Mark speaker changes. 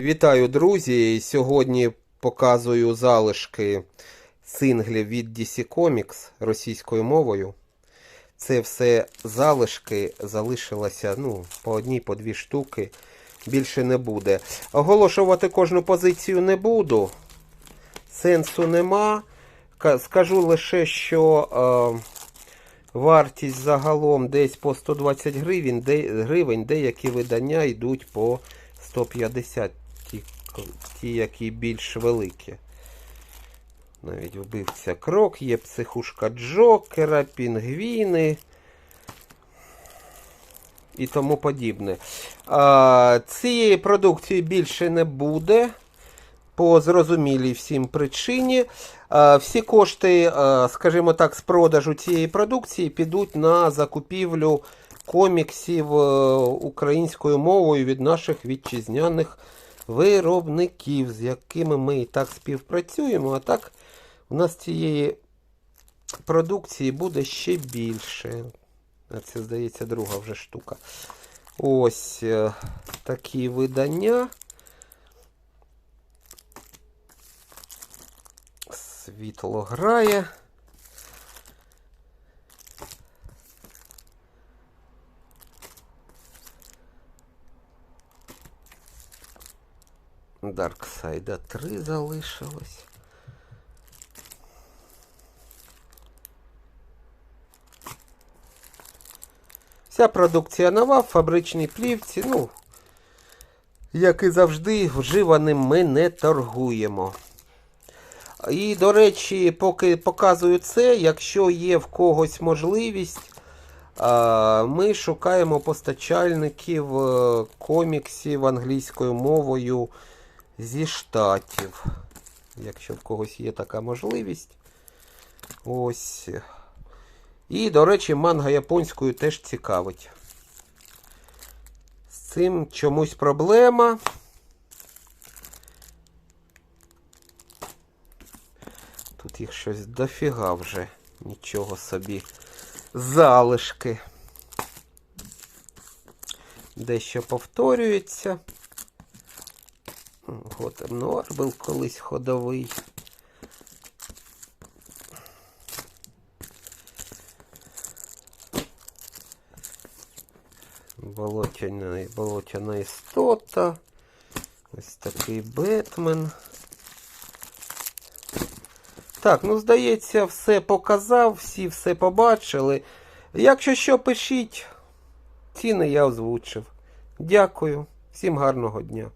Speaker 1: Вітаю, друзі! Сьогодні показую залишки синглів від DC Comics російською мовою. Це все залишки залишилося ну, по одній, по дві штуки. Більше не буде. Оголошувати кожну позицію не буду. Сенсу нема. Скажу лише, що е, вартість загалом десь по 120 гривень, де, гривень, деякі видання йдуть по 150, ті, які більш великі. Навіть вбивця крок, є психушка Джокера, пінгвіни і тому подібне. А, цієї продукції більше не буде. По зрозумілій всім причині. Всі кошти, скажімо так, з продажу цієї продукції підуть на закупівлю коміксів е, українською мовою від наших вітчизняних виробників, з якими ми і так співпрацюємо. А так у нас цієї продукції буде ще більше. Це, здається, друга вже штука. Ось е, такі видання. Світло грає. Дарксайда 3 залишилось. Вся продукція нова в фабричній плівці. Ну, як і завжди, вживаним ми не торгуємо. І, до речі, поки показую це, якщо є в когось можливість, ми шукаємо постачальників е, коміксів англійською мовою зі штатів. Якщо в когось є така можливість. Ось. І, до речі, манга японською теж цікавить. З цим чомусь проблема. Тут їх щось дофіга вже. Нічого собі. Залишки. Дещо повторюється. Готем Нуар був колись ходовий. Болотяна, болотяна істота. Ось такий Бетмен. Так, ну здається, все показав, всі все побачили. Якщо що, пишіть, ціни я озвучив. Дякую, всім гарного дня.